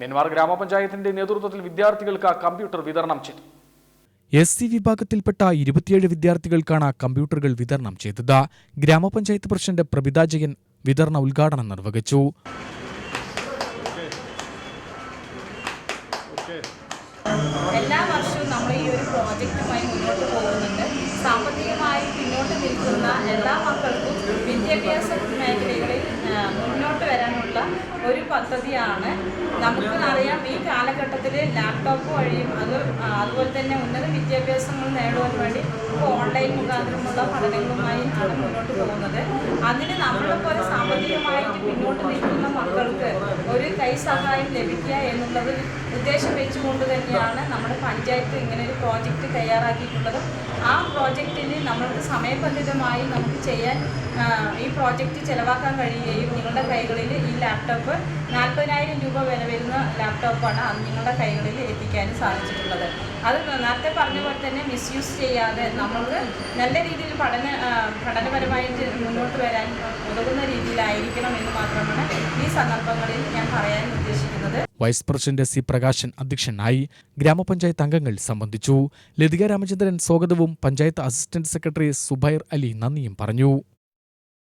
നെന്മാർ ഗ്രാമപഞ്ചായത്തിന്റെ നേതൃത്വത്തിൽ വിദ്യാർത്ഥികൾക്ക് കമ്പ്യൂട്ടർ വിതരണം ചെയ്തു. എസ് സി വിഭാഗത്തിൽപ്പെട്ട ഇരുപത്തിയേഴ് വിദ്യാർത്ഥികൾക്കാണ് കമ്പ്യൂട്ടറുകൾ വിതരണം ചെയ്തത്. ഗ്രാമപഞ്ചായത്ത് പ്രസിഡന്റ് പ്രഭിത ജയൻ വിതരണ ഉദ്ഘാടനം നിർവഹിച്ചു. എല്ലാ വർഷവും നമ്മൾ ഈ ഒരു പ്രോജക്റ്റുമായി മുന്നോട്ട് പോകുന്നുണ്ട്. സാമ്പത്തികമായി പിന്നോട്ട് നിൽക്കുന്ന എല്ലാ മക്കൾക്കും വിദ്യാഭ്യാസ മേഖലകളിൽ ആ, വരാനുള്ള ഒരു പദ്ധതിയാണ്. നമുക്ക് അറിയാം ഈ കാലഘട്ടത്തിൽ ലാപ്ടോപ്പ് വഴിയും അത് അതുപോലെ തന്നെ ഉന്നത വിദ്യാഭ്യാസങ്ങൾ നേടുവാൻ വേണ്ടി ഇപ്പോൾ ഓൺലൈൻ മുഖാന്തരമുള്ള പഠനങ്ങളുമായി ആണ് മുന്നോട്ട് പോകുന്നത്. അതിന് നമ്മളെ പിന്നോട്ട് നിൽക്കുന്ന മക്കൾക്ക് ഒരു കൈ സഹായം ലഭിക്കുക എന്നുള്ളത് ഉദ്ദേശം വെച്ചുകൊണ്ട് തന്നെയാണ് നമ്മുടെ പഞ്ചായത്ത് ഇങ്ങനെ ഒരു പ്രോജക്റ്റ് തയ്യാറാക്കിയിട്ടുള്ളത്. ആ പ്രോജക്റ്റിന് നമ്മൾക്ക് സമയബന്ധിതമായി നമുക്ക് ചെയ്യാൻ ഈ പ്രോജക്റ്റ് ചെലവാക്കാൻ കഴിയുകയും നിങ്ങളുടെ കൈകളിൽ ഈ ലാപ്ടോപ്പ് നാൽപ്പതിനായിരം രൂപ വില വരുന്ന ലാപ്ടോപ്പാണ് അത് നിങ്ങളുടെ കൈകളിൽ എത്തിക്കാനും സാധിച്ചിട്ടുള്ളത്. അത് നേരത്തെ പറഞ്ഞ പോലെ തന്നെ മിസ്യൂസ് ചെയ്യാതെ നമ്മൾക്ക് നല്ല രീതിയിൽ പഠന പഠനപരമായിട്ട് മുന്നോട്ട് വരാൻ ഉതകുന്ന രീതിയിലായിരിക്കണം എന്ന് മാത്രമാണ് ഈ സന്ദർഭങ്ങളിൽ ഞാൻ പറയാൻ ഉദ്ദേശിക്കുന്നത്. വൈസ് പ്രസിഡന്റ് സി പ്രകാശൻ അധ്യക്ഷനായി ഗ്രാമപഞ്ചായത്ത് അംഗങ്ങൾ സംബന്ധിച്ചു. ലതിക രാമചന്ദ്രൻ സ്വാഗതവും പഞ്ചായത്ത് അസിസ്റ്റന്റ് സെക്രട്ടറി സുബൈർ അലി നന്ദിയും പറഞ്ഞു.